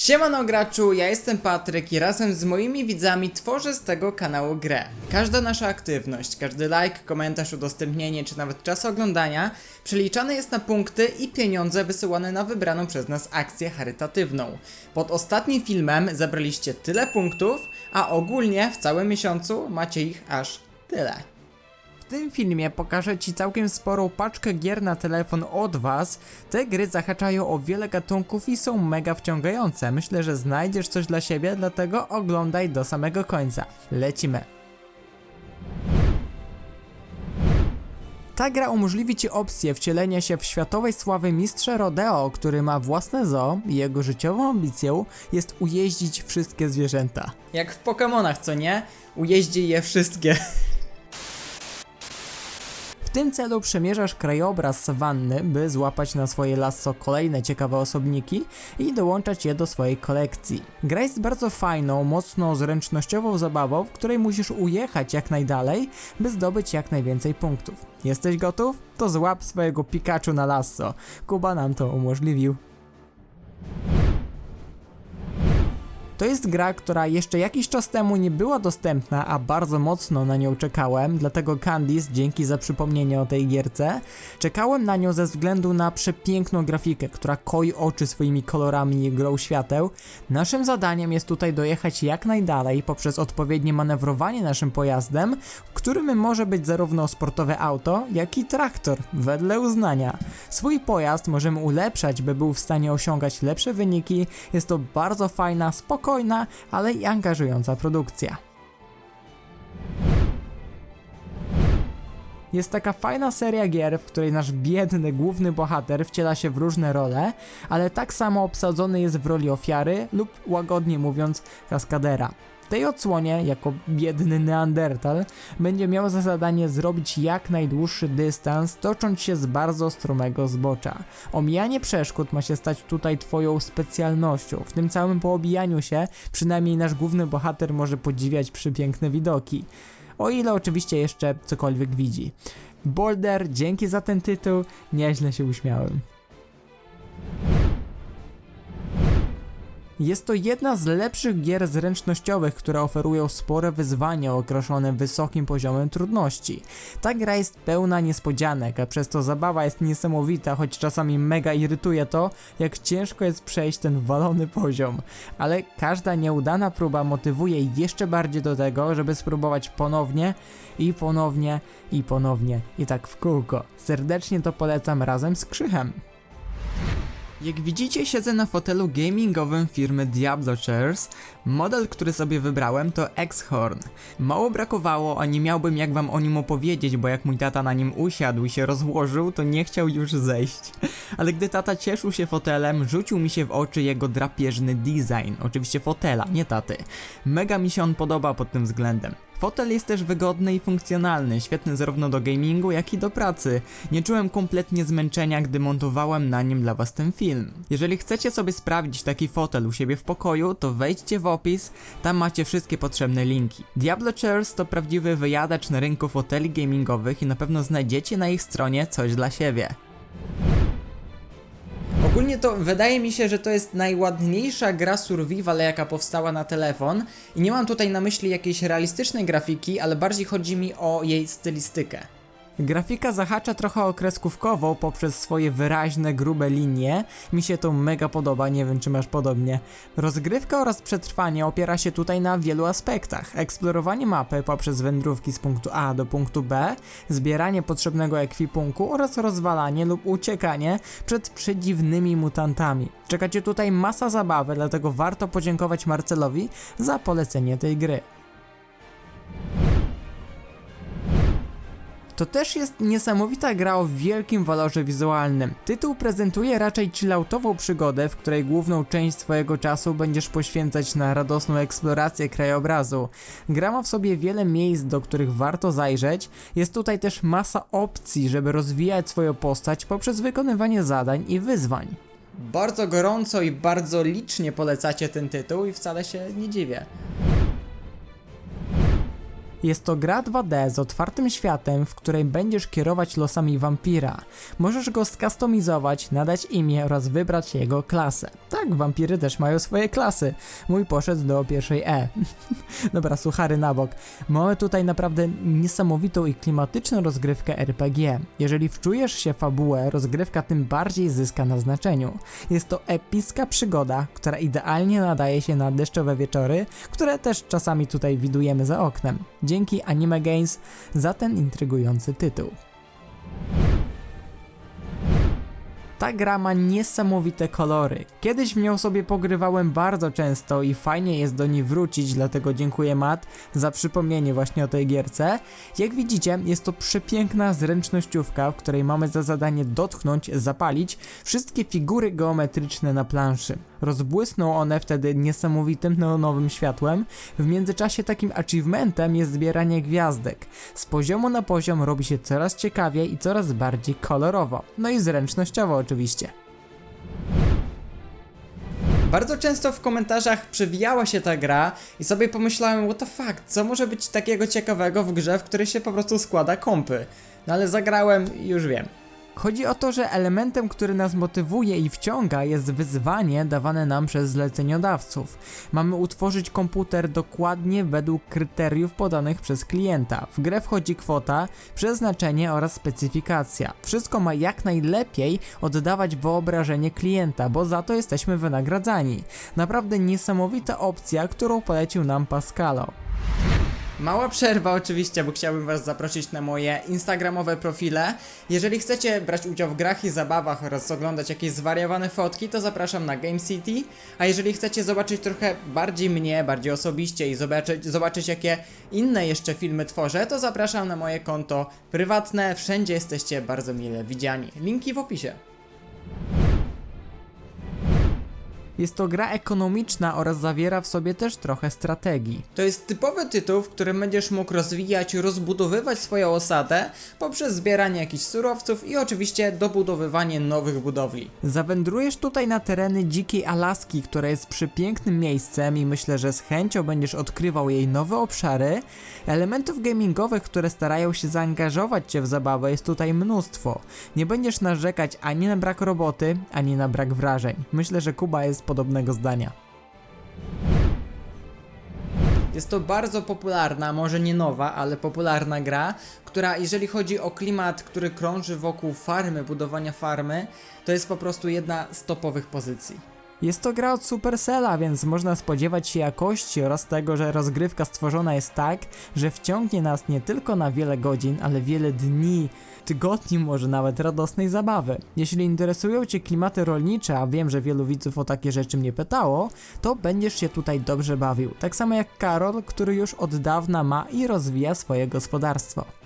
Siemano graczu, ja jestem Patryk i razem z moimi widzami tworzę z tego kanału grę. Każda nasza aktywność, każdy like, komentarz, udostępnienie czy nawet czas oglądania przeliczany jest na punkty i pieniądze wysyłane na wybraną przez nas akcję charytatywną. Pod ostatnim filmem zebraliście tyle punktów, a ogólnie w całym miesiącu macie ich aż tyle. Tym filmie pokażę Ci całkiem sporą paczkę gier na telefon od Was. Te gry zahaczają o wiele gatunków i są mega wciągające. Myślę, że znajdziesz coś dla siebie, dlatego oglądaj do samego końca. Lecimy. Ta gra umożliwi Ci opcję wcielenia się w światowej sławy mistrza Rodeo, który ma własne zoo i jego życiową ambicją jest ujeździć wszystkie zwierzęta. Jak w Pokémonach, co nie? Ujeździ je wszystkie. W tym celu przemierzasz krajobraz sawanny, by złapać na swoje lasso kolejne ciekawe osobniki i dołączać je do swojej kolekcji. Gra jest bardzo fajną, mocno zręcznościową zabawą, w której musisz ujechać jak najdalej, by zdobyć jak najwięcej punktów. Jesteś gotów? To złap swojego Pikachu na lasso. Kuba nam to umożliwił. To jest gra, która jeszcze jakiś czas temu nie była dostępna, a bardzo mocno na nią czekałem, dlatego Candice, dzięki za przypomnienie o tej gierce. Czekałem na nią ze względu na przepiękną grafikę, która koi oczy swoimi kolorami i grą świateł. Naszym zadaniem jest tutaj dojechać jak najdalej poprzez odpowiednie manewrowanie naszym pojazdem, którym może być zarówno sportowe auto, jak i traktor, wedle uznania. Swój pojazd możemy ulepszać, by był w stanie osiągać lepsze wyniki. Jest to bardzo fajna, spokojna, ale i angażująca produkcja. Jest taka fajna seria gier, w której nasz biedny główny bohater wciela się w różne role, ale tak samo obsadzony jest w roli ofiary lub łagodnie mówiąc kaskadera. Tej odsłonie, jako biedny Neandertal, będzie miał za zadanie zrobić jak najdłuższy dystans, tocząc się z bardzo stromego zbocza. Omijanie przeszkód ma się stać tutaj twoją specjalnością. W tym całym poobijaniu się, przynajmniej nasz główny bohater może podziwiać przepiękne widoki. O ile oczywiście jeszcze cokolwiek widzi. Boulder, dzięki za ten tytuł, nieźle się uśmiałem. Jest to jedna z lepszych gier zręcznościowych, które oferują spore wyzwania określone wysokim poziomem trudności. Ta gra jest pełna niespodzianek, a przez to zabawa jest niesamowita, choć czasami mega irytuje to, jak ciężko jest przejść ten walony poziom. Ale każda nieudana próba motywuje jeszcze bardziej do tego, żeby spróbować ponownie i ponownie i ponownie i tak w kółko. Serdecznie to polecam razem z Krzychem. Jak widzicie, siedzę na fotelu gamingowym firmy Diablo Chairs. Model, który sobie wybrałem to X-Horn. Mało brakowało, a nie miałbym jak wam o nim opowiedzieć, bo jak mój tata na nim usiadł i się rozłożył, to nie chciał już zejść. Ale gdy tata cieszył się fotelem, rzucił mi się w oczy jego drapieżny design. Oczywiście fotela, nie taty. Mega mi się on podoba pod tym względem. Fotel jest też wygodny i funkcjonalny, świetny zarówno do gamingu, jak i do pracy. Nie czułem kompletnie zmęczenia, gdy montowałem na nim dla was ten film. Jeżeli chcecie sobie sprawdzić taki fotel u siebie w pokoju, to wejdźcie w opis, tam macie wszystkie potrzebne linki. Diablo Chairs to prawdziwy wyjadacz na rynku foteli gamingowych i na pewno znajdziecie na ich stronie coś dla siebie. Ogólnie to wydaje mi się, że to jest najładniejsza gra survival, jaka powstała na telefon. I nie mam tutaj na myśli jakiejś realistycznej grafiki, ale bardziej chodzi mi o jej stylistykę. Grafika zahacza trochę o kreskówkową poprzez swoje wyraźne, grube linie. Mi się to mega podoba, nie wiem czy masz podobnie. Rozgrywka oraz przetrwanie opiera się tutaj na wielu aspektach. Eksplorowanie mapy poprzez wędrówki z punktu A do punktu B, zbieranie potrzebnego ekwipunku oraz rozwalanie lub uciekanie przed przedziwnymi mutantami. Czekacie tutaj masa zabawy, dlatego warto podziękować Marcelowi za polecenie tej gry. To też jest niesamowita gra o wielkim walorze wizualnym. Tytuł prezentuje raczej chilloutową przygodę, w której główną część swojego czasu będziesz poświęcać na radosną eksplorację krajobrazu. Gra ma w sobie wiele miejsc, do których warto zajrzeć. Jest tutaj też masa opcji, żeby rozwijać swoją postać poprzez wykonywanie zadań i wyzwań. Bardzo gorąco i bardzo licznie polecacie ten tytuł i wcale się nie dziwię. Jest to gra 2D z otwartym światem, w której będziesz kierować losami wampira. Możesz go skustomizować, nadać imię oraz wybrać jego klasę. Tak, wampiry też mają swoje klasy. Mój poszedł do pierwszej E. Dobra, suchary na bok. Mamy tutaj naprawdę niesamowitą i klimatyczną rozgrywkę RPG. Jeżeli wczujesz się w fabułę, rozgrywka tym bardziej zyska na znaczeniu. Jest to epicka przygoda, która idealnie nadaje się na deszczowe wieczory, które też czasami tutaj widujemy za oknem. Dzięki Anime Games za ten intrygujący tytuł. Ta gra ma niesamowite kolory. Kiedyś w nią sobie pogrywałem bardzo często i fajnie jest do niej wrócić, dlatego dziękuję Matt za przypomnienie właśnie o tej gierce. Jak widzicie, jest to przepiękna zręcznościówka, w której mamy za zadanie dotknąć, zapalić wszystkie figury geometryczne na planszy. Rozbłysną one wtedy niesamowitym neonowym światłem. W międzyczasie takim achievementem jest zbieranie gwiazdek. Z poziomu na poziom robi się coraz ciekawiej i coraz bardziej kolorowo. No i zręcznościowo oczywiście. Bardzo często w komentarzach przewijała się ta gra i sobie pomyślałem, what the fuck, co może być takiego ciekawego w grze, w której się po prostu składa kompy. No ale zagrałem i już wiem. Chodzi o to, że elementem, który nas motywuje i wciąga jest wyzwanie dawane nam przez zleceniodawców. Mamy utworzyć komputer dokładnie według kryteriów podanych przez klienta. W grę wchodzi kwota, przeznaczenie oraz specyfikacja. Wszystko ma jak najlepiej oddawać wyobrażenie klienta, bo za to jesteśmy wynagradzani. Naprawdę niesamowita opcja, którą polecił nam Pascalo. Mała przerwa oczywiście, bo chciałbym Was zaprosić na moje instagramowe profile. Jeżeli chcecie brać udział w grach i zabawach oraz oglądać jakieś zwariowane fotki, to zapraszam na Game City. A jeżeli chcecie zobaczyć trochę bardziej mnie, bardziej osobiście i zobaczyć, zobaczyć jakie inne jeszcze filmy tworzę, to zapraszam na moje konto prywatne. Wszędzie jesteście bardzo mile widziani. Linki w opisie. Jest to gra ekonomiczna oraz zawiera w sobie też trochę strategii. To jest typowy tytuł, w którym będziesz mógł rozwijać, rozbudowywać swoją osadę poprzez zbieranie jakichś surowców i oczywiście dobudowywanie nowych budowli. Zawędrujesz tutaj na tereny dzikiej Alaski, która jest przepięknym miejscem i myślę, że z chęcią będziesz odkrywał jej nowe obszary. Elementów gamingowych, które starają się zaangażować cię w zabawę jest tutaj mnóstwo. Nie będziesz narzekać ani na brak roboty, ani na brak wrażeń. Myślę, że Kuba jest podobnego zdania. Jest to bardzo popularna, może nie nowa, ale popularna gra, która jeżeli chodzi o klimat, który krąży wokół farmy, budowania farmy, to jest po prostu jedna z topowych pozycji. Jest to gra od Supercella, więc można spodziewać się jakości oraz tego, że rozgrywka stworzona jest tak, że wciągnie nas nie tylko na wiele godzin, ale wiele dni, tygodni, może nawet radosnej zabawy. Jeśli interesują Cię klimaty rolnicze, a wiem, że wielu widzów o takie rzeczy mnie pytało, to będziesz się tutaj dobrze bawił. Tak samo jak Karol, który już od dawna ma i rozwija swoje gospodarstwo.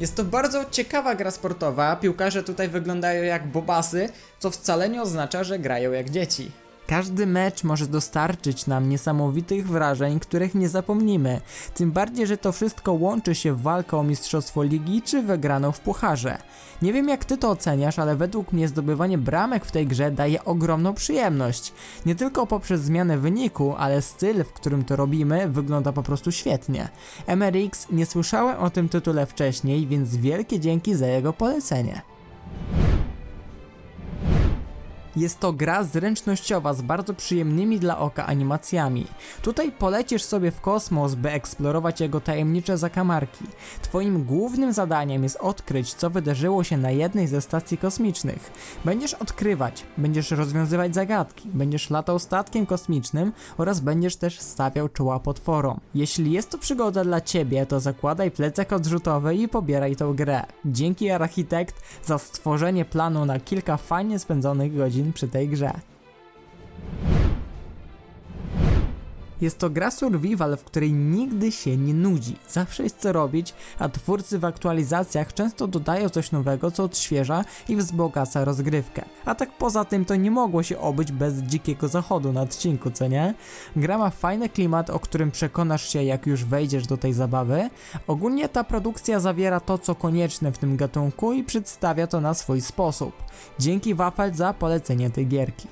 Jest to bardzo ciekawa gra sportowa. Piłkarze tutaj wyglądają jak bobasy, co wcale nie oznacza, że grają jak dzieci. Każdy mecz może dostarczyć nam niesamowitych wrażeń, których nie zapomnimy. Tym bardziej, że to wszystko łączy się w walkę o mistrzostwo ligi czy wygraną w pucharze. Nie wiem jak ty to oceniasz, ale według mnie zdobywanie bramek w tej grze daje ogromną przyjemność. Nie tylko poprzez zmianę wyniku, ale styl, w którym to robimy, wygląda po prostu świetnie. MRX nie słyszałem o tym tytule wcześniej, więc wielkie dzięki za jego polecenie. Jest to gra zręcznościowa z bardzo przyjemnymi dla oka animacjami. Tutaj polecisz sobie w kosmos, by eksplorować jego tajemnicze zakamarki. Twoim głównym zadaniem jest odkryć, co wydarzyło się na jednej ze stacji kosmicznych. Będziesz odkrywać, będziesz rozwiązywać zagadki, będziesz latał statkiem kosmicznym oraz będziesz też stawiał czoła potworom. Jeśli jest to przygoda dla ciebie, to zakładaj plecak odrzutowy i pobieraj tą grę. Dzięki Architekt za stworzenie planu na kilka fajnie spędzonych godzin przy tej grze. Jest to gra survival, w której nigdy się nie nudzi. Zawsze jest co robić, a twórcy w aktualizacjach często dodają coś nowego, co odświeża i wzbogaca rozgrywkę. A tak poza tym to nie mogło się obyć bez dzikiego zachodu na odcinku, co nie? Gra ma fajny klimat, o którym przekonasz się jak już wejdziesz do tej zabawy. Ogólnie ta produkcja zawiera to, co konieczne w tym gatunku i przedstawia to na swój sposób. Dzięki Wafel za polecenie tej gierki.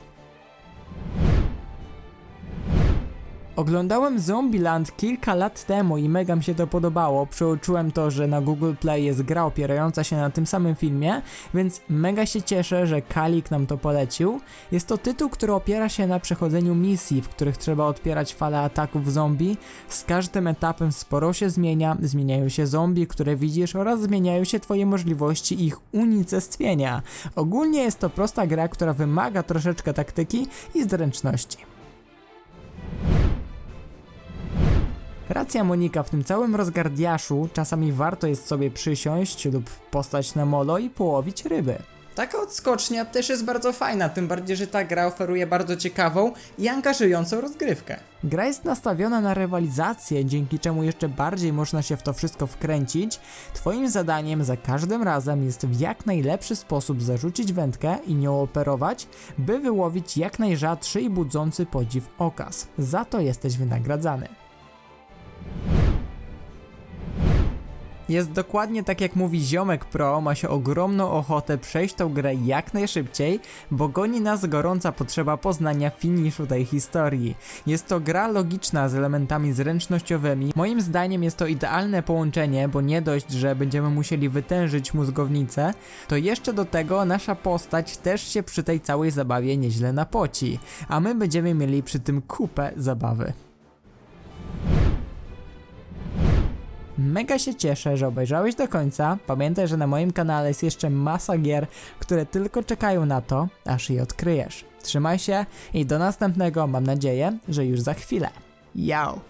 Oglądałem Zombieland kilka lat temu i mega mi się to podobało. Przeoczyłem to, że na Google Play jest gra opierająca się na tym samym filmie, więc mega się cieszę, że Kalik nam to polecił. Jest to tytuł, który opiera się na przechodzeniu misji, w których trzeba odpierać fale ataków zombie. Z każdym etapem sporo się zmienia, zmieniają się zombie, które widzisz oraz zmieniają się twoje możliwości ich unicestwienia. Ogólnie jest to prosta gra, która wymaga troszeczkę taktyki i zręczności. Racja Monika, w tym całym rozgardiaszu czasami warto jest sobie przysiąść lub postać na molo i połowić ryby. Taka odskocznia też jest bardzo fajna, tym bardziej, że ta gra oferuje bardzo ciekawą i angażującą rozgrywkę. Gra jest nastawiona na rywalizację, dzięki czemu jeszcze bardziej można się w to wszystko wkręcić. Twoim zadaniem za każdym razem jest w jak najlepszy sposób zarzucić wędkę i nią operować, by wyłowić jak najrzadszy i budzący podziw okaz. Za to jesteś wynagradzany. Jest dokładnie tak jak mówi Ziomek Pro, ma się ogromną ochotę przejść tą grę jak najszybciej, bo goni nas gorąca potrzeba poznania finiszu tej historii. Jest to gra logiczna z elementami zręcznościowymi. Moim zdaniem jest to idealne połączenie, bo nie dość, że będziemy musieli wytężyć mózgownicę, to jeszcze do tego nasza postać też się przy tej całej zabawie nieźle napoci, a my będziemy mieli przy tym kupę zabawy. Mega się cieszę, że obejrzałeś do końca. Pamiętaj, że na moim kanale jest jeszcze masa gier, które tylko czekają na to, aż je odkryjesz. Trzymaj się i do następnego, mam nadzieję, że już za chwilę. Yo!